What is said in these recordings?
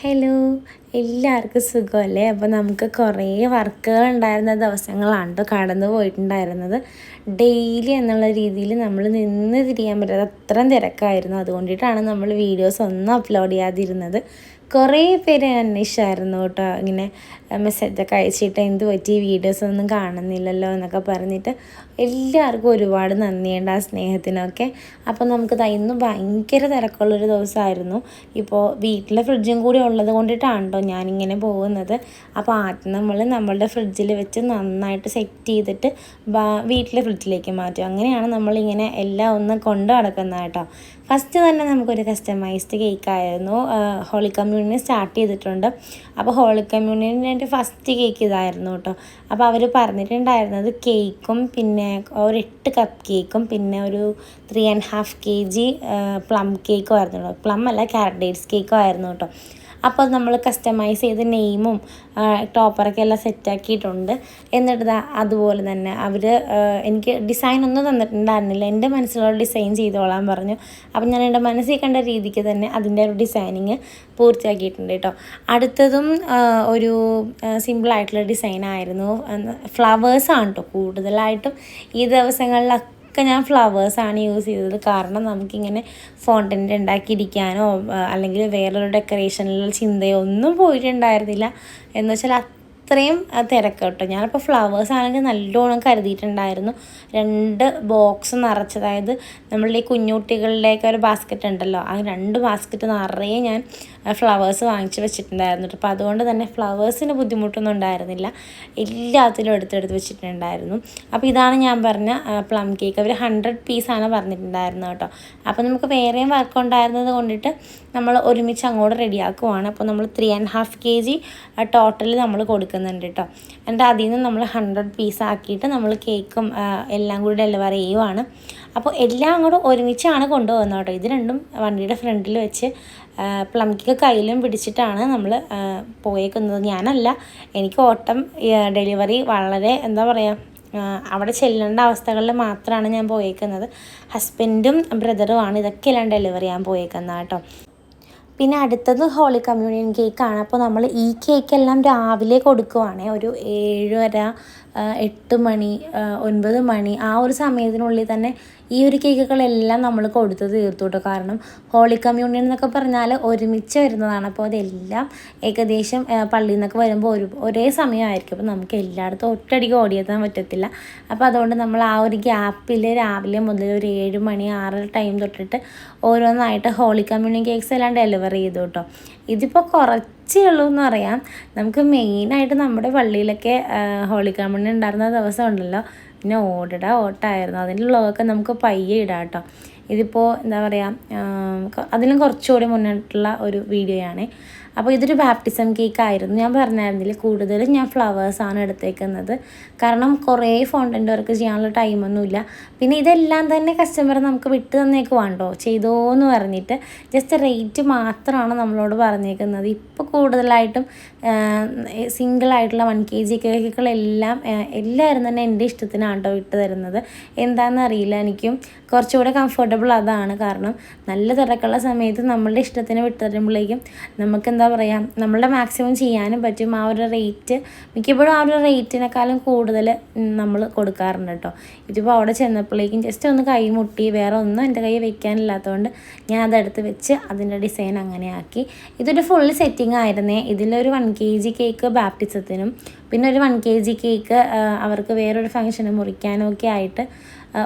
Hello എല്ലാവർക്കും സുഖമല്ലേ? അപ്പോൾ നമുക്ക് കുറേ വർക്കുകൾ ഉണ്ടായിരുന്ന ദിവസങ്ങളാണ് കടന്നു പോയിട്ടുണ്ടായിരുന്നത്. ഡെയിലി എന്നുള്ള രീതിയിൽ നമ്മൾ നിന്ന് തിരിയാൻ പറ്റാത്ത അത്രയും തിരക്കായിരുന്നു. അതുകൊണ്ടിട്ടാണ് നമ്മൾ വീഡിയോസ് ഒന്നും അപ്ലോഡ് ചെയ്യാതിരുന്നത്. കുറേ പേര് അന്വേഷിച്ചായിരുന്നു കേട്ടോ ഇങ്ങനെ മെസ്സേജൊക്കെ അയച്ചിട്ട് എന്ത് പറ്റി? വീഡിയോസ് ഒന്നും കാണുന്നില്ലല്ലോ എന്നൊക്കെ പറഞ്ഞിട്ട് എല്ലാവർക്കും ഒരുപാട് നന്ദിയുണ്ട് ആ സ്നേഹത്തിനൊക്കെ. അപ്പം നമുക്ക് ഇന്ന് ഭയങ്കര തിരക്കുള്ളൊരു ദിവസമായിരുന്നു. ഇപ്പോൾ വീട്ടിലെ ഫ്രിഡ്ജും കൂടി ഉള്ളത് കൊണ്ടിട്ടാണ് കേട്ടോ ഞാനിങ്ങനെ പോകുന്നത്. അപ്പോൾ ആദ്യം നമ്മൾ നമ്മളുടെ ഫ്രിഡ്ജിൽ വെച്ച് നന്നായിട്ട് സെറ്റ് ചെയ്തിട്ട് വീട്ടിലെ ഫ്രിഡ്ജിലേക്ക് മാറ്റും. അങ്ങനെയാണ് നമ്മളിങ്ങനെ എല്ലാം ഒന്ന് കൊണ്ടു നടക്കുന്നത് കേട്ടോ. ഫസ്റ്റ് തന്നെ നമുക്കൊരു കസ്റ്റമൈസ്ഡ് കേക്കായിരുന്നു ഹോളി കമ്മ്യൂണിയൻ സ്റ്റാർട്ട് ചെയ്തിട്ടുണ്ട്. അപ്പോൾ ഹോളി കമ്മ്യൂണിയന്റെ ഫസ്റ്റ് കേക്ക് ഇതായിരുന്നു കേട്ടോ. അപ്പോൾ അവർ പറഞ്ഞിട്ടുണ്ടായിരുന്നത് കേക്കും പിന്നെ ഒരു എട്ട് കപ്പ് കേക്കും പിന്നെ ഒരു three and half K G plum കേക്കും ആയിരുന്നു കേട്ടോ. പ്ലം അല്ല കാരഡേറ്റ്സ് ഡേറ്റ്സ് കേക്കും ആയിരുന്നു കേട്ടോ. അപ്പോൾ നമ്മൾ കസ്റ്റമൈസ് ചെയ്ത് നെയിമും ടോപ്പറൊക്കെ എല്ലാം സെറ്റാക്കിയിട്ടുണ്ട് എന്നിട്ട് അതുപോലെ തന്നെ അവർ എനിക്ക് ഡിസൈൻ ഒന്നും തന്നിട്ടുണ്ടായിരുന്നില്ല. എന്റെ മനസ്സിലുള്ള ഡിസൈൻ ചെയ്തോളാൻ പറഞ്ഞു. അപ്പം ഞാൻ എന്റെ മനസ്സിൽ കണ്ട രീതിക്ക് തന്നെ അതിന്റെ ഒരു ഡിസൈനിങ് പൂർത്തിയാക്കിയിട്ടുണ്ട് കേട്ടോ. അടുത്തതും ഒരു സിമ്പിളായിട്ടുള്ള ഡിസൈനായിരുന്നു ഫ്ലവേഴ്സാണ് കേട്ടോ കൂടുതലായിട്ടും ഈ ദിവസങ്ങളിലൊക്കെ ഒക്കെ ഞാൻ ഫ്ലവേഴ്സാണ് യൂസ് ചെയ്തത്. കാരണം നമുക്കിങ്ങനെ ഫോണ്ടന്റ് ഉണ്ടാക്കിയിരിക്കാനോ അല്ലെങ്കിൽ വേറൊരു ഡെക്കറേഷനിലുള്ള ചിന്തയോ ഒന്നും പോയിട്ടുണ്ടായിരുന്നില്ല. എന്ന് വെച്ചാൽ അത്രയും തിരക്ക് കേട്ടോ. ഞാനിപ്പോൾ ഫ്ലവേഴ്സ് ആണെങ്കിൽ നല്ലോണം കരുതിയിട്ടുണ്ടായിരുന്നു. രണ്ട് ബോക്സ് നിറച്ച് അതായത് നമ്മളുടെ ഈ കുഞ്ഞുകുട്ടികളുടെയൊക്കെ ഒരു ബാസ്ക്കറ്റ് ഉണ്ടല്ലോ ആ രണ്ട് ബാസ്ക്കറ്റ് നിറയെ ഞാൻ ഫ്ലവേഴ്സ് വാങ്ങിച്ച് വെച്ചിട്ടുണ്ടായിരുന്നു അപ്പോൾ അതുകൊണ്ട് തന്നെ ഫ്ലവേഴ്സിന് ബുദ്ധിമുട്ടൊന്നും ഉണ്ടായിരുന്നില്ല. എല്ലാത്തിലും എടുത്തെടുത്ത് വെച്ചിട്ടുണ്ടായിരുന്നു. അപ്പോൾ ഇതാണ് ഞാൻ പറഞ്ഞ പ്ലം കേക്ക് അവർ ഹൺഡ്രഡ് പീസാണ് പറഞ്ഞിട്ടുണ്ടായിരുന്നത് കേട്ടോ. അപ്പോൾ നമുക്ക് വേറെയും വർക്ക് ഉണ്ടായിരുന്നത് കൊണ്ടിട്ട് നമ്മൾ ഒരുമിച്ച് അങ്ങോട്ട് റെഡിയാക്കുവാണ്. അപ്പോൾ നമ്മൾ three and half K G total നമ്മൾ കൊടുക്കുന്നുണ്ട് കേട്ടോ എന്നിട്ട് അതിൽ നിന്ന് നമ്മൾ ഹൺഡ്രഡ് പീസ് ആക്കിയിട്ട് നമ്മൾ കേക്കും എല്ലാം കൂടി ഡെലിവർ ചെയ്യുവാണ്. അപ്പോൾ എല്ലാം അങ്ങോട്ട് ഒരുമിച്ചാണ് കൊണ്ടുപോകുന്നത് കേട്ടോ ഇത് രണ്ടും വണ്ടിയുടെ ഫ്രണ്ടിൽ വെച്ച് പ്ലം കേക്ക് കയ്യിലും പിടിച്ചിട്ടാണ് നമ്മൾ പോയേക്കുന്നത്. ഞാനല്ല എനിക്ക് ഓട്ടം ഡെലിവറി വളരെ എന്താ പറയുക അവിടെ ചെല്ലേണ്ട അവസ്ഥകളിൽ മാത്രമാണ് ഞാൻ പോയേക്കുന്നത്. ഹസ്ബൻഡും ബ്രദറുമാണ് ഇതൊക്കെ എല്ലാം ഡെലിവറി ചെയ്യാൻ പോയേക്കുന്നത് കേട്ടോ പിന്നെ അടുത്തത് ഹോളി കമ്മ്യൂണിയൻ കേക്കാണ് അപ്പോൾ നമ്മൾ ഈ കേക്കെല്ലാം രാവിലെ കൊടുക്കുവാണേ. ഒരു ഏഴര എട്ട് മണി ഒൻപത് മണി ആ ഒരു സമയത്തിനുള്ളിൽ തന്നെ ഈ ഒരു കേക്കുകളെല്ലാം നമ്മൾ കൊടുത്ത് തീർത്തു കേട്ടോ. കാരണം ഹോളി കമ്മ്യൂണിയൻ എന്നൊക്കെ പറഞ്ഞാൽ ഒരുമിച്ച് വരുന്നതാണ്. അപ്പോൾ അതെല്ലാം ഏകദേശം പള്ളിയിൽ നിന്നൊക്കെ വരുമ്പോൾ ഒരു ഒരേ സമയമായിരിക്കും. അപ്പോൾ നമുക്ക് എല്ലായിടത്തും ഒറ്റയടിക്ക് ഓടിയെത്താൻ പറ്റത്തില്ല. അപ്പോൾ അതുകൊണ്ട് നമ്മൾ ആ ഒരു ഗ്യാപ്പിൽ രാവിലെ മുതൽ ഒരു ഏഴ് മണി ആറ് ടൈം തൊട്ടിട്ട് ഓരോന്നായിട്ട് ഹോളി കമ്മ്യൂണിയൻ കേക്ക്സ് എല്ലാം ഡെലിവറി ചെയ്തു കേട്ടോ. ഇതിപ്പോൾ കുറച്ചേ ഉള്ളൂ എന്ന് പറയാം. നമുക്ക് മെയിനായിട്ട് നമ്മുടെ പള്ളിയിലൊക്കെ ഹോളിക്കാമണ്ണി ഉണ്ടായിരുന്ന ദിവസം ഉണ്ടല്ലോ. പിന്നെ ഓടട ഓട്ടായിരുന്നു. അതിന്റെ വ്ളോഗൊക്കെ നമുക്ക് പയ്യെ ഇടാം കേട്ടോ. ഇതിപ്പോൾ എന്താ പറയുക അതിലും കുറച്ചുകൂടി മുന്നോട്ടുള്ള ഒരു വീഡിയോയാണ്. അപ്പോൾ ഇതൊരു ബാപ്റ്റിസം കേക്ക് ആയിരുന്നു. ഞാൻ പറഞ്ഞായിരുന്നില്ല കൂടുതലും ഞാൻ ഫ്ലവേഴ്സാണ് എടുത്തേക്കുന്നത്. കാരണം കുറേ ഫോണ്ടന്റ് വർക്ക് ചെയ്യാനുള്ള ടൈമൊന്നുമില്ല പിന്നെ ഇതെല്ലാം തന്നെ കസ്റ്റമർ നമുക്ക് വിട്ട് തന്നേക്കുവാണ്ടോ ചെയ്തോ എന്ന് പറഞ്ഞിട്ട് ജസ്റ്റ് റേറ്റ് മാത്രമാണ് നമ്മളോട് പറഞ്ഞേക്കുന്നത്. ഇപ്പോൾ കൂടുതലായിട്ടും സിംഗിളായിട്ടുള്ള വൺ കെ ജി കേക്കുകളെല്ലാം എല്ലാവരും തന്നെ എന്റെ ഇഷ്ടത്തിനാണ് കേട്ടോ വിട്ട് തരുന്നത്. എന്താണെന്ന് അറിയില്ല എനിക്കും. കുറച്ചുകൂടെ കംഫർട്ടബിൾ അതാണ് കാരണം നല്ല തിരക്കുള്ള സമയത്ത് നമ്മളുടെ ഇഷ്ടത്തിന് വിട്ടുതരുമ്പോഴേക്കും നമുക്ക് എന്താ പറയുക നമ്മളുടെ മാക്സിമം ചെയ്യാനും പറ്റും. ആ ഒരു റേറ്റ് മിക്കപ്പോഴും ആ ഒരു റേറ്റിനേക്കാളും കൂടുതൽ നമ്മൾ കൊടുക്കാറുണ്ട് കേട്ടോ. ഇതിപ്പോൾ അവിടെ ചെന്നപ്പോഴേക്കും ജസ്റ്റ് ഒന്ന് കൈ മുട്ടി വേറെ ഒന്നും എന്റെ കൈ വെക്കാനില്ലാത്തതുകൊണ്ട് ഞാൻ അതെടുത്ത് വെച്ച് അതിന്റെ ഡിസൈൻ അങ്ങനെ ആക്കി. ഇതൊരു ഫുൾ സെറ്റിംഗ് ആയിരുന്നേ. ഇതിലൊരു വൺ കെ ജി കേക്ക് ബാപ്റ്റിസത്തിനും പിന്നെ ഒരു വൺ കെ ജി കേക്ക് അവർക്ക് വേറൊരു ഫംഗ്ഷന് മുറിക്കാനും ഒക്കെ ആയിട്ട്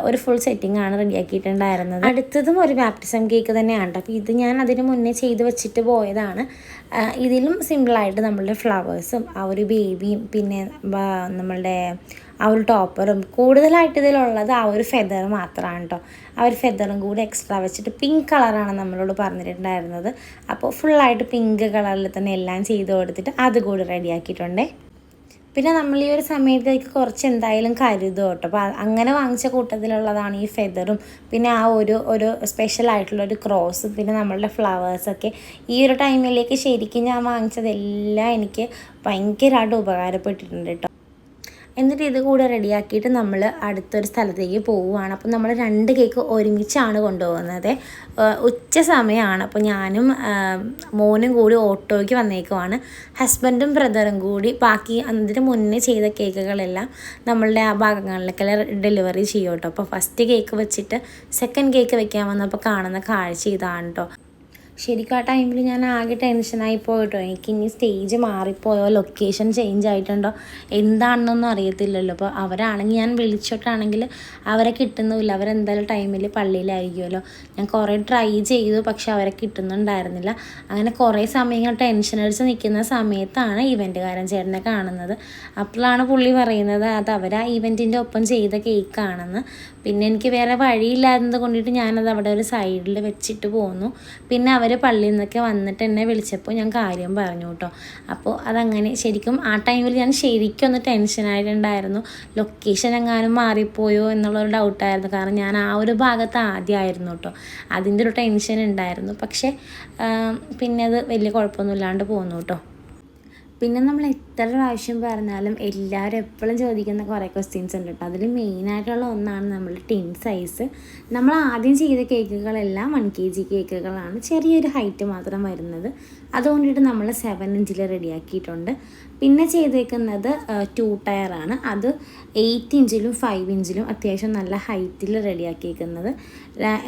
ഒരു ഫുൾ സെറ്റിംഗ് ആണ് റെഡിയാക്കിയിട്ടുണ്ടായിരുന്നത്. അടുത്തതും ഒരു ബാപ്റ്റിസം കേക്ക് തന്നെയാണ്. അപ്പോൾ ഇത് ഞാൻ അതിന് മുന്നേ ചെയ്ത് വെച്ചിട്ട് പോയതാണ്. ഇതിലും സിമ്പിളായിട്ട് നമ്മളുടെ ഫ്ലവേഴ്സും ആ ഒരു ബേബിയും പിന്നെ നമ്മളുടെ ആ ഒരു ടോപ്പറും കൂടുതലായിട്ട് ഇതിലുള്ളത് ആ ഒരു ഫെദർ മാത്രമാണ് കേട്ടോ ആ ഒരു ഫെദറും കൂടി എക്സ്ട്രാ വെച്ചിട്ട് പിങ്ക് കളറാണ് നമ്മളോട് പറഞ്ഞിട്ടുണ്ടായിരുന്നത്. അപ്പോൾ ഫുള്ളായിട്ട് പിങ്ക് കളറിൽ തന്നെ എല്ലാം ചെയ്ത് കൊടുത്തിട്ട് അതുകൂടി റെഡിയാക്കിയിട്ടുണ്ടേ പിന്നെ നമ്മൾ ഈ ഒരു സമയത്തേക്ക് കുറച്ച് എന്തായാലും കരുതും കേട്ടോ. അപ്പോൾ അങ്ങനെ വാങ്ങിച്ച കൂട്ടത്തിലുള്ളതാണ് ഈ ഫെദറും പിന്നെ ആ ഒരു ഒരു സ്പെഷ്യൽ ആയിട്ടുള്ള ഒരു ക്രോസ് പിന്നെ നമ്മളുടെ ഫ്ലവേഴ്സൊക്കെ ഈ ഒരു ടൈമിലേക്ക് ശരിക്കും ഞാൻ വാങ്ങിച്ചതെല്ലാം എനിക്ക് ഭയങ്കരമായിട്ട് ഉപകാരപ്പെട്ടിട്ടുണ്ട് കേട്ടോ. എന്നിട്ട് ഇത് കൂടെ റെഡിയാക്കിയിട്ട് നമ്മൾ അടുത്തൊരു സ്ഥലത്തേക്ക് പോവുകയാണ്. അപ്പം നമ്മൾ രണ്ട് കേക്ക് ഒരുമിച്ചാണ് കൊണ്ടുപോകുന്നത്. ഉച്ച സമയമാണ് അപ്പോൾ ഞാനും മോനും കൂടി ഓട്ടോയ്ക്ക് വന്നേക്കുവാണ്. ഹസ്ബൻഡും ബ്രദറും കൂടി ബാക്കി അതിന് മുന്നേ ചെയ്ത കേക്കുകളെല്ലാം നമ്മളുടെ ആ ഭാഗങ്ങളിലേക്കെല്ലാം ഡെലിവറി ചെയ്യും കേട്ടോ. അപ്പോൾ ഫസ്റ്റ് കേക്ക് വെച്ചിട്ട് സെക്കൻഡ് കേക്ക് വെക്കാൻ വന്നപ്പോൾ കാണുന്ന കാഴ്ച ഇതാണ് കേട്ടോ. ശരിക്കും ആ ടൈമിൽ ഞാൻ ആകെ ടെൻഷനായി പോയിട്ടോ. എനിക്ക് ഇനി സ്റ്റേജ് മാറിപ്പോയോ? ലൊക്കേഷൻ ചേഞ്ച് ആയിട്ടുണ്ടോ? എന്താണെന്നൊന്നും അറിയത്തില്ലല്ലോ. അപ്പോൾ അവരാണെങ്കിൽ ഞാൻ വിളിച്ചിട്ടാണെങ്കിൽ അവരെ കിട്ടുന്നുമില്ല. അവരെന്തായാലും ടൈമിൽ പള്ളിയിലായിരിക്കുമല്ലോ. ഞാൻ കുറേ ട്രൈ ചെയ്തു പക്ഷെ അവരെ കിട്ടുന്നുണ്ടായിരുന്നില്ല. അങ്ങനെ കുറേ സമയങ്ങൾ ടെൻഷൻ അടിച്ച് നിൽക്കുന്ന സമയത്താണ് ഇവന്റുകാരൻ ചേട്ടനെ കാണുന്നത്. അപ്പോഴാണ് പുള്ളി പറയുന്നത് അത് അവർ ആ ഇവന്റിന്റെ ഒപ്പം ചെയ്ത കേക്കാണെന്ന് പിന്നെ എനിക്ക് വേറെ വഴിയില്ലാത്തത് കൊണ്ടിട്ട് ഞാനത് അവിടെ ഒരു സൈഡിൽ വെച്ചിട്ട് പോന്നു. പിന്നെ അവർ പള്ളിയിൽ നിന്നൊക്കെ വന്നിട്ട് എന്നെ വിളിച്ചപ്പോൾ ഞാൻ കാര്യം പറഞ്ഞു കേട്ടോ. അപ്പോൾ അതങ്ങനെ ശരിക്കും ആ ടൈമിൽ ഞാൻ ശരിക്കും ഒന്ന് ടെൻഷനായിട്ടുണ്ടായിരുന്നു ലൊക്കേഷൻ എങ്ങാനും മാറിപ്പോയോ എന്നുള്ളൊരു ഡൗട്ടായിരുന്നു കാരണം ഞാൻ ആ ഒരു ഭാഗത്ത് ആദ്യമായിരുന്നു കേട്ടോ. അതിന്റെ ഒരു ടെൻഷൻ ഉണ്ടായിരുന്നു. പക്ഷേ പിന്നെ അത് വലിയ കുഴപ്പമൊന്നുമില്ലാണ്ട് പോന്നു കേട്ടോ. പിന്നെ നമ്മൾ എത്ര പ്രാവശ്യം പറഞ്ഞാലും എല്ലാവരും എപ്പോഴും ചോദിക്കുന്ന കുറേ ക്വസ്റ്റ്യൻസ് ഉണ്ട് കേട്ടോ അതിൽ മെയിനായിട്ടുള്ള ഒന്നാണ് നമ്മൾ ടിൻ സൈസ് നമ്മൾ ആദ്യം ചെയ്ത കേക്കുകളെല്ലാം വൺ കെ ജി കേക്കുകളാണ് ചെറിയൊരു ഹൈറ്റ് മാത്രം വരുന്നത്. അതുകൊണ്ടിട്ട് നമ്മൾ സെവൻ ഇഞ്ചിൽ റെഡിയാക്കിയിട്ടുണ്ട് പിന്നെ ചെയ്തേക്കുന്നത് ടു ടയറാണ് അത് എയ്റ്റ് ഇഞ്ചിലും ഫൈവ് ഇഞ്ചിലും അത്യാവശ്യം നല്ല ഹൈറ്റിൽ റെഡിയാക്കിയേക്കുന്നത്.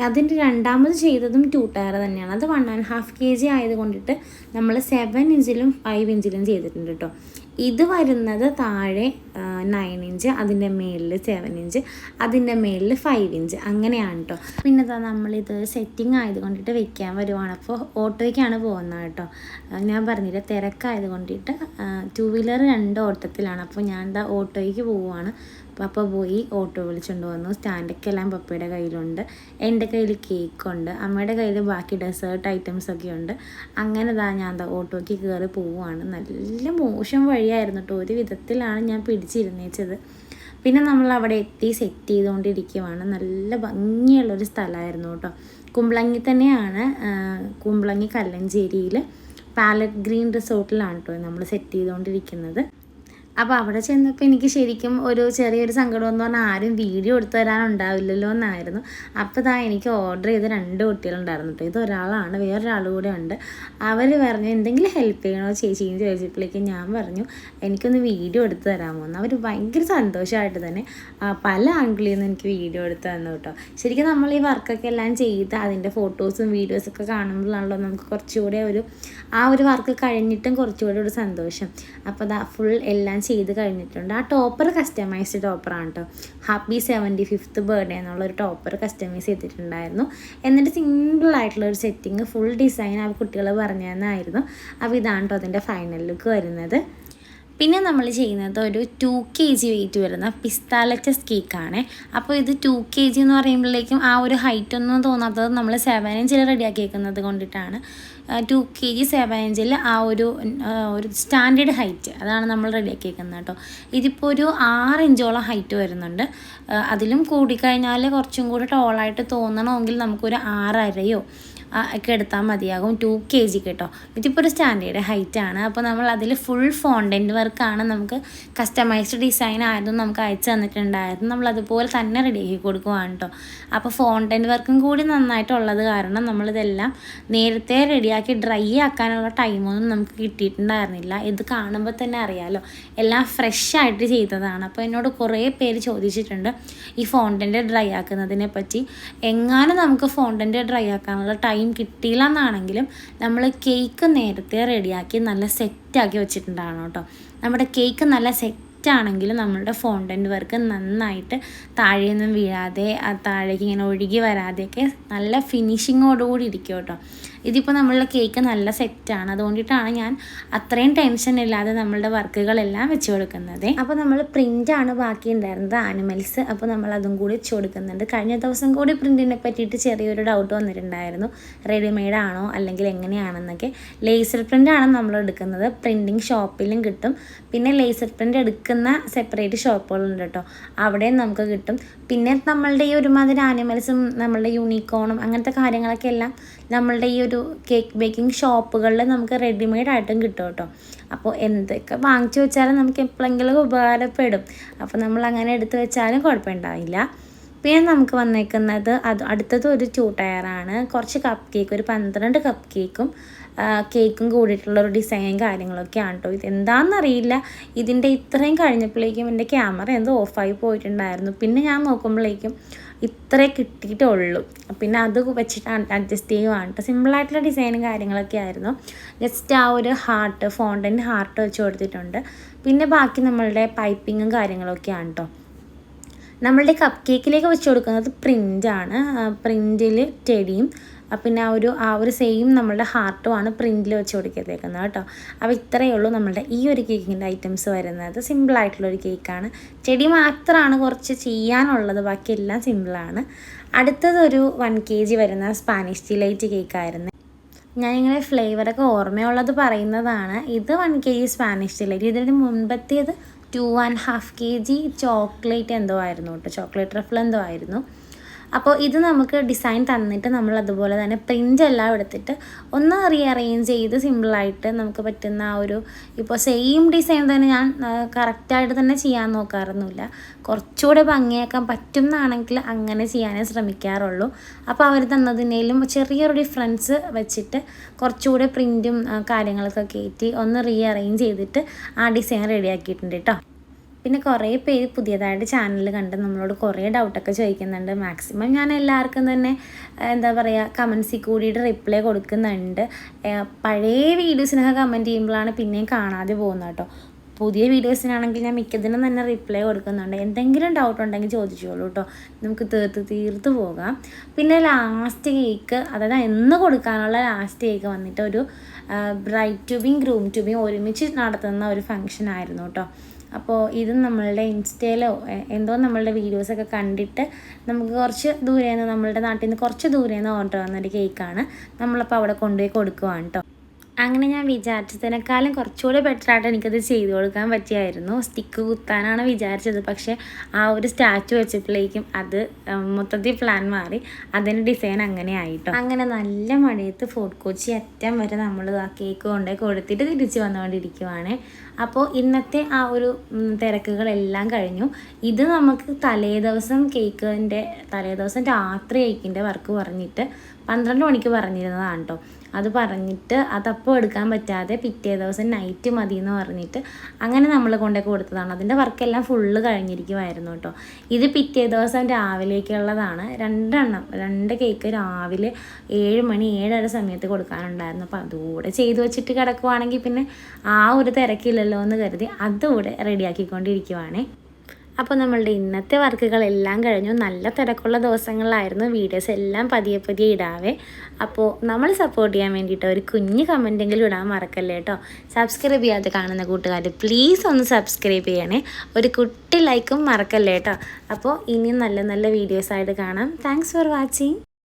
അതിന്റെ രണ്ടാമത് ചെയ്തതും ടു ടയർ തന്നെയാണ്. അത് one and half K G ആയത് കൊണ്ടിട്ട് നമ്മൾ സെവൻ ഇഞ്ചിലും ഫൈവ് ഇഞ്ചിലും ചെയ്തിട്ടുണ്ട് കേട്ടോ ഇത് വരുന്നത് താഴെ നയൻ ഇഞ്ച് അതിന്റെ മേളിൽ സെവൻ ഇഞ്ച് അതിന്റെ മേളിൽ ഫൈവ് ഇഞ്ച് അങ്ങനെയാണ് കേട്ടോ പിന്നെ ഇതാ നമ്മളിത് സെറ്റിംഗ് ആയത് കൊണ്ടിട്ട് വെക്കാൻ വരുവാണ്. അപ്പോൾ ഓട്ടോയ്ക്കാണ് പോകുന്നത് കേട്ടോ. ഞാൻ പറഞ്ഞില്ല തിരക്കായത് കൊണ്ടിട്ട് ടു വീലർ രണ്ട് ഓട്ടത്തിലാണ്. അപ്പോൾ ഞാൻ എന്താ ഓട്ടോയ്ക്ക് പോവുകയാണ് പപ്പ പോയി ഓട്ടോ വിളിച്ചുകൊണ്ട് വന്നു. സ്റ്റാൻഡൊക്കെ എല്ലാം പപ്പയുടെ കയ്യിലുണ്ട്. എന്റെ കയ്യിൽ കേക്കുണ്ട്. അമ്മയുടെ കയ്യിൽ ബാക്കി ഡെസേർട്ട് ഐറ്റംസ് ഒക്കെ ഉണ്ട്. അങ്ങനെ താ ഞാൻ എന്താ ഓട്ടോയ്ക്ക് കയറി പോവുകയാണ് നല്ല മോശം വഴിയായിരുന്നു കേട്ടോ ഒരു വിധത്തിലാണ് ഞാൻ പിടിച്ചിരുന്നേച്ചത്. പിന്നെ നമ്മൾ അവിടെ എത്തി സെറ്റ് ചെയ്തുകൊണ്ടിരിക്കുവാണ് നല്ല ഭംഗിയുള്ളൊരു സ്ഥലമായിരുന്നു കേട്ടോ കുമ്പളങ്ങി തന്നെയാണ് കുമ്പളങ്ങി കല്ലഞ്ചേരിയിൽ പാലറ്റ് ഗ്രീൻ റിസോർട്ടിലാണ് കേട്ടോ നമ്മൾ സെറ്റ് ചെയ്തുകൊണ്ടിരിക്കുന്നത് അപ്പോൾ അവിടെ ചെന്നപ്പോൾ എനിക്ക് ശരിക്കും ഒരു ചെറിയൊരു സങ്കടം എന്ന് പറഞ്ഞാൽ ആരും വീഡിയോ എടുത്തു തരാനുണ്ടാവില്ലല്ലോ എന്നായിരുന്നു. അപ്പോൾ ഇതാ എനിക്ക് ഓർഡർ ചെയ്ത രണ്ട് കുട്ടികളുണ്ടായിരുന്നു. കേട്ടോ ഇതൊരാളാണ് വേറൊരാൾ കൂടെ ഉണ്ട്. അവർ പറഞ്ഞു എന്തെങ്കിലും ഹെൽപ്പ് ചെയ്യണോ ചേച്ചിയും ചോദിച്ചപ്പോഴേക്ക് ഞാൻ പറഞ്ഞു എനിക്കൊന്ന് വീഡിയോ എടുത്തു തരാമോ? എന്ന്. അവർ ഭയങ്കര സന്തോഷമായിട്ട് തന്നെ പല ആംഗിളിൽ നിന്ന് എനിക്ക് വീഡിയോ എടുത്തു തന്നു കേട്ടോ. ശരിക്കും നമ്മൾ ഈ വർക്കൊക്കെ എല്ലാം ചെയ്ത് അതിന്റെ ഫോട്ടോസും വീഡിയോസൊക്കെ കാണുമ്പോഴാണല്ലോ നമുക്ക് കുറച്ചുകൂടെ ഒരു ആ ഒരു വർക്ക് കഴിഞ്ഞിട്ടും കുറച്ചുകൂടെ ഒരു സന്തോഷം. അപ്പോൾ അതാ ഫുൾ എല്ലാം ചെയ്ത് കഴിഞ്ഞിട്ടുണ്ട്. ആ ടോപ്പർ കസ്റ്റമൈസ്ഡ് ടോപ്പറാണ് കേട്ടോ ഹാപ്പി സെവന്റി ഫിഫ്ത്ത് ബർത്ത്ഡേ എന്നുള്ളൊരു ടോപ്പർ കസ്റ്റമൈസ് ചെയ്തിട്ടുണ്ടായിരുന്നു. എന്നിട്ട് സിമ്പിൾ ആയിട്ടുള്ള ഒരു സെറ്റിങ് ഫുൾ ഡിസൈൻ ആ കുട്ടികൾ പറഞ്ഞു തന്നായിരുന്നു അപ്പോൾ ഇതാണ് കേട്ടോ അതിന്റെ ഫൈനൽ ലുക്ക് വരുന്നത്. പിന്നെ നമ്മൾ ചെയ്യുന്നത് ഒരു ടു കെ ജി വെയിറ്റ് വരുന്ന പിസ്താലറ്റസ് കേക്കാണ് അപ്പോൾ ഇത് ടു കെ ജി എന്ന് പറയുമ്പോഴേക്കും ആ ഒരു ഹൈറ്റ് ഒന്നും തോന്നാത്തത് നമ്മൾ സെവൻ ഇഞ്ചിൽ റെഡിയാക്കി വെക്കുന്നത് കൊണ്ടിട്ടാണ്. ടു കെ ജി സെവൻ ഇഞ്ചിൽ ആ ഒരു ഒരു സ്റ്റാൻഡേർഡ് ഹൈറ്റ് അതാണ് നമ്മൾ റെഡിയാക്കിയേക്കുന്നത് കേട്ടോ. ഇതിപ്പോൾ ഒരു ആറ് ഇഞ്ചോളം ഹൈറ്റ് വരുന്നുണ്ട്. അതിലും കൂടിക്കഴിഞ്ഞാൽ കുറച്ചും കൂടി ടോളായിട്ട് തോന്നണമെങ്കിൽ നമുക്കൊരു ആറരയോ ഒക്കെ എടുത്താൽ മതിയാകും. ടു കെ ജി കേട്ടോ ഇതിപ്പോൾ ഒരു സ്റ്റാൻഡേർഡ് ഹൈറ്റ് ആണ്. അപ്പോൾ നമ്മൾ അതിൽ ഫുൾ ഫോണ്ടന്റ് വർക്കാണ് നമുക്ക് കസ്റ്റമൈസ്ഡ് ഡിസൈൻ ആയതും നമുക്ക് അയച്ചു തന്നിട്ടുണ്ടായിരുന്നു നമ്മൾ അതുപോലെ തന്നെ റെഡിയാക്കി കൊടുക്കുവാണ് കേട്ടോ അപ്പോൾ ഫോണ്ടന്റ് വർക്കും കൂടി നന്നായിട്ടുള്ളത് കാരണം നമ്മളിതെല്ലാം നേരത്തെ റെഡിയാക്കി ഡ്രൈ ആക്കാനുള്ള ടൈമൊന്നും നമുക്ക് കിട്ടിയിട്ടുണ്ടായിരുന്നില്ല. ഇത് കാണുമ്പോൾ തന്നെ അറിയാമല്ലോ എല്ലാം ഫ്രഷ് ആയിട്ട് ചെയ്തതാണ്. അപ്പോൾ എന്നോട് കുറേ പേര് ചോദിച്ചിട്ടുണ്ട് ഈ ഫോണ്ടന്റ് ഡ്രൈ ആക്കുന്നതിനെ പറ്റി. എങ്ങാനും നമുക്ക് ഫോണ്ടന്റ് ഡ്രൈ ആക്കാനുള്ള ടൈം ടൈം കിട്ടിയില്ല എന്നാണെങ്കിലും നമ്മൾ കേക്ക് നേരത്തെ റെഡിയാക്കി നല്ല സെറ്റാക്കി വെച്ചിട്ടുണ്ടാണ് കേട്ടോ. നമ്മുടെ കേക്ക് നല്ല സെറ്റ് ആണെങ്കിലും നമ്മളുടെ ഫോണ്ടന്റ് വർക്ക് നന്നായിട്ട് താഴെയൊന്നും വീഴാതെ താഴേക്ക് ഇങ്ങനെ ഒഴുകി വരാതെയൊക്കെ നല്ല ഫിനിഷിങ്ങോടുകൂടി ഇരിക്കും കേട്ടോ. ഇതിപ്പോൾ നമ്മളുടെ കേക്ക് നല്ല സെറ്റാണ് അതുകൊണ്ടിട്ടാണ് ഞാൻ അത്രയും ടെൻഷൻ ഇല്ലാതെ നമ്മളുടെ വർക്കുകളെല്ലാം വെച്ച് കൊടുക്കുന്നത്. അപ്പോൾ നമ്മൾ പ്രിന്റാണ് ബാക്കി ഉണ്ടായിരുന്നത് ആനിമൽസ് അപ്പോൾ നമ്മൾ അതും കൂടി വെച്ച് കൊടുക്കുന്നുണ്ട്. കഴിഞ്ഞ ദിവസം കൂടി പ്രിന്റിനെ പറ്റിയിട്ട് ചെറിയൊരു ഡൗട്ട് വന്നിട്ടുണ്ടായിരുന്നു. റെഡിമെയ്ഡ് ആണോ അല്ലെങ്കിൽ എങ്ങനെയാണെന്നൊക്കെ. ലേസർ പ്രിന്റാണ് നമ്മൾ എടുക്കുന്നത്. പ്രിന്റിങ് ഷോപ്പിലും കിട്ടും. പിന്നെ ലേസർ പ്രിന്റ് എടുക്കുന്ന സെപ്പറേറ്റ് ഷോപ്പുകളുണ്ട് കേട്ടോ അവിടെയും നമുക്ക് കിട്ടും. പിന്നെ നമ്മളുടെ ഈ ഒരുമാതിരി ആനിമൽസും നമ്മളുടെ യൂണിക്കോണും അങ്ങനത്തെ കാര്യങ്ങളൊക്കെ എല്ലാം നമ്മളുടെ ഈ ഒരു കേക്ക് ബേക്കിംഗ് ഷോപ്പുകളിൽ നമുക്ക് റെഡിമെയ്ഡ് ആയിട്ടും കിട്ടും കേട്ടോ. അപ്പോൾ എന്തൊക്കെ വാങ്ങിച്ചു വെച്ചാലും നമുക്ക് എപ്പോഴെങ്കിലും ഉപകാരപ്പെടും. അപ്പോൾ നമ്മൾ അങ്ങനെ എടുത്തു വെച്ചാലും കുഴപ്പമുണ്ടാവില്ല. പിന്നെ നമുക്ക് വന്നേക്കുന്നത് അത് അടുത്തത് ഒരു ടൂ ടയറാണ് കുറച്ച് കപ്പ് കേക്ക് ഒരു പന്ത്രണ്ട് കപ്പ് കേക്കും കേക്കും കൂടിയിട്ടുള്ള ഒരു ഡിസൈനും കാര്യങ്ങളൊക്കെയാണ് കേട്ടോ. ഇത് എന്താണെന്നറിയില്ല ഇതിന്റെ ഇത്രയും കഴിഞ്ഞപ്പോഴേക്കും എന്റെ ക്യാമറ എന്തോ ഓഫായി പോയിട്ടുണ്ടായിരുന്നു. പിന്നെ ഞാൻ നോക്കുമ്പോഴേക്കും ഇത്രേ കിട്ടിയിട്ടുള്ളൂ. പിന്നെ അത് വെച്ചിട്ടാണ് അഡ്ജസ്റ്റ് ചെയ്യുവാണ്. കേട്ടോ സിമ്പിളായിട്ടുള്ള ഡിസൈനും കാര്യങ്ങളൊക്കെ ആയിരുന്നു. ജസ്റ്റ് ആ ഒരു ഹാർട്ട് ഫോണ്ടന്റ് ഹാർട്ട് വെച്ച് കൊടുത്തിട്ടുണ്ട്. പിന്നെ ബാക്കി നമ്മളുടെ പൈപ്പിങ്ങും കാര്യങ്ങളൊക്കെയാണ് കേട്ടോ നമ്മളുടെ കപ്പ് കേക്കിലേക്ക് വെച്ച് കൊടുക്കുന്നത് പ്രിന്റാണ് പ്രിന്റിൽ ടെടിയും പിന്നെ ആ ഒരു ആ ഒരു സെയിം നമ്മളുടെ ഹാർട്ടുമാണ് പ്രിന്റിൽ വെച്ച് കൊടുക്കത്തേക്കുന്നത് കേട്ടോ. അപ്പോൾ ഇത്രയേ ഉള്ളൂ നമ്മളുടെ ഈ ഒരു കേക്കിന്റെ ഐറ്റംസ് വരുന്നത്. സിമ്പിളായിട്ടുള്ളൊരു കേക്കാണ് ചെടി മാത്രമാണ് കുറച്ച് ചെയ്യാനുള്ളത് ബാക്കിയെല്ലാം സിമ്പിളാണ് അടുത്തതൊരു വൺ കെ ജി വരുന്ന സ്പാനിഷ് ഡിലൈറ്റ് കേക്കായിരുന്നു ഞാൻ ഇങ്ങനെ ഫ്ലേവറൊക്കെ ഓർമ്മയുള്ളത് പറയുന്നതാണ്. ഇത് one K G Spanish delight ഇതിന് മുൻപത്തേത് two and half K G chocolate എന്തോ ആയിരുന്നു കേട്ടോ. ചോക്ലേറ്റ് റഫിൾ എന്തോ ആയിരുന്നു. അപ്പോൾ ഇത് നമുക്ക് ഡിസൈൻ തന്നിട്ട് നമ്മൾ അതുപോലെ തന്നെ പ്രിന്റ് എല്ലാം എടുത്തിട്ട് ഒന്ന് റീഅറേഞ്ച് ചെയ്ത് സിമ്പിളായിട്ട് നമുക്ക് പറ്റുന്ന ആ ഒരു ഇപ്പോൾ സെയിം ഡിസൈൻ തന്നെ ഞാൻ കറക്റ്റായിട്ട് തന്നെ ചെയ്യാൻ നോക്കാറൊന്നുമില്ല. കുറച്ചുകൂടെ ഭംഗിയാക്കാൻ പറ്റും എന്നാണെങ്കിൽ അങ്ങനെ ചെയ്യാനേ ശ്രമിക്കാറുള്ളൂ. അപ്പോൾ അവർ തന്നതിനേലും ചെറിയൊരു ഡിഫറൻസ് വെച്ചിട്ട് കുറച്ചുകൂടെ പ്രിന്റും കാര്യങ്ങളൊക്കെ കയറ്റി ഒന്ന് റീഅറേഞ്ച് ചെയ്തിട്ട് ആ ഡിസൈൻ റെഡിയാക്കിയിട്ടുണ്ട് കേട്ടോ പിന്നെ കുറേ പേര് പുതിയതായിട്ട് ചാനൽ കണ്ട് നമ്മളോട് കുറേ ഡൗട്ടൊക്കെ ചോദിക്കുന്നുണ്ട്. മാക്സിമം ഞാൻ എല്ലാവർക്കും തന്നെ എന്താ പറയുക കമൻസിൽ കൂടിയിട്ട് റിപ്ലൈ കൊടുക്കുന്നുണ്ട്. പഴയ വീഡിയോസിനൊക്കെ കമന്റ് ചെയ്യുമ്പോഴാണ് പിന്നെയും കാണാതെ പോകുന്നത് കേട്ടോ. പുതിയ വീഡിയോസിനാണെങ്കിൽ ഞാൻ മിക്കതിനും തന്നെ റിപ്ലൈ കൊടുക്കുന്നുണ്ട്. എന്തെങ്കിലും ഡൗട്ട് ഉണ്ടെങ്കിൽ ചോദിച്ചോളൂ കേട്ടോ. നമുക്ക് തീർത്ത് തീർത്ത് പോകാം. പിന്നെ ലാസ്റ്റ് കേക്ക് അതായത് എന്ന് കൊടുക്കാനുള്ള ലാസ്റ്റ് കേക്ക് വന്നിട്ട് ഒരു ബ്രൈറ്റ് ട്യൂബിങ് ഗ്രൂം ട്യൂബിങ് ഒരുമിച്ച് നടത്തുന്ന ഒരു ഫംഗ്ഷൻ ആയിരുന്നു കേട്ടോ. അപ്പോൾ ഇത് നമ്മളുടെ ഇൻസ്റ്റയിലോ എന്തോ നമ്മളുടെ വീഡിയോസൊക്കെ കണ്ടിട്ട് നമുക്ക് കുറച്ച് ദൂരെ നിന്ന് നമ്മളുടെ നാട്ടിൽ നിന്ന് കുറച്ച് ദൂരെ നിന്ന് ഓർഡർ വന്നൊരു കേക്കാണ് നമ്മളപ്പോൾ അവിടെ കൊണ്ടുപോയി കൊടുക്കുവാണ് കേട്ടോ അങ്ങനെ ഞാൻ വിചാരിച്ചതിനേക്കാളും കുറച്ചുകൂടി ബെറ്ററായിട്ട് എനിക്കത് ചെയ്തു കൊടുക്കാൻ പറ്റിയായിരുന്നു. സ്റ്റിക്ക് കുത്താനാണ് വിചാരിച്ചത്. പക്ഷേ ആ ഒരു സ്റ്റാച്ചു വെച്ചപ്പോഴേക്കും അത് മൊത്തത്തിൽ പ്ലാൻ മാറി. അതിന്റെ ഡിസൈൻ അങ്ങനെ ആയിട്ടോ. അങ്ങനെ നല്ല മഴയത്ത് ഫോർട്ട് കൊച്ചി അറ്റം വരെ നമ്മൾ ആ കേക്ക് കൊണ്ടേ കൊടുത്തിട്ട് തിരിച്ച് വന്നുകൊണ്ടിരിക്കുവാണ്. അപ്പോൾ ഇന്നത്തെ ആ ഒരു തിരക്കുകളെല്ലാം കഴിഞ്ഞു. ഇത് നമുക്ക് തലേ ദിവസം കേക്കിന്റെ തലേ ദിവസം രാത്രി കേക്കിന്റെ വർക്ക് പറഞ്ഞിട്ട് പന്ത്രണ്ട് മണിക്ക് പറഞ്ഞിരുന്നതാണ് കേട്ടോ അത് പറഞ്ഞിട്ട് അതപ്പോൾ എടുക്കാൻ പറ്റാതെ പിറ്റേ ദിവസം നൈറ്റ് മതി എന്ന് പറഞ്ഞിട്ട് അങ്ങനെ നമ്മൾ കൊണ്ടൊക്കെ കൊടുത്തതാണ്. അതിന്റെ വർക്കെല്ലാം ഫുള്ള് കഴിഞ്ഞിരിക്കുമായിരുന്നു കേട്ടോ ഇത് പിറ്റേ ദിവസം രാവിലേക്കുള്ളതാണ്. രണ്ടെണ്ണം രണ്ട് കേക്ക് രാവിലെ ഏഴ് മണി ഏഴര സമയത്ത് കൊടുക്കാനുണ്ടായിരുന്നു. അപ്പോൾ അതുകൂടെ ചെയ്തു വെച്ചിട്ട് കിടക്കുവാണെങ്കിൽ പിന്നെ ആ ഒരു തിരക്കില്ലല്ലോ എന്ന് കരുതി അതുകൂടെ റെഡിയാക്കിക്കൊണ്ടിരിക്കുവാണേ അപ്പോൾ നമ്മളുടെ ഇന്നത്തെ വർക്കുകളെല്ലാം കഴിഞ്ഞു. നല്ല തിരക്കുള്ള ദിവസങ്ങളിലായിരുന്നു വീഡിയോസ് എല്ലാം പതിയെ പതിയെ ഇടാവേ. അപ്പോൾ നമ്മൾ സപ്പോർട്ട് ചെയ്യാൻ വേണ്ടിയിട്ട് ഒരു കുഞ്ഞ് കമന്റെങ്കിലും ഇടാൻ മറക്കല്ലേ കേട്ടോ സബ്സ്ക്രൈബ് ചെയ്യാതെ കാണുന്ന കൂട്ടുകാർ പ്ലീസ് ഒന്ന് സബ്സ്ക്രൈബ് ചെയ്യണേ. ഒരു കുട്ടി ലൈക്കും മറക്കല്ലേ കേട്ടോ അപ്പോൾ ഇനിയും നല്ല നല്ല വീഡിയോസായിട്ട് കാണാം. Thanks for watching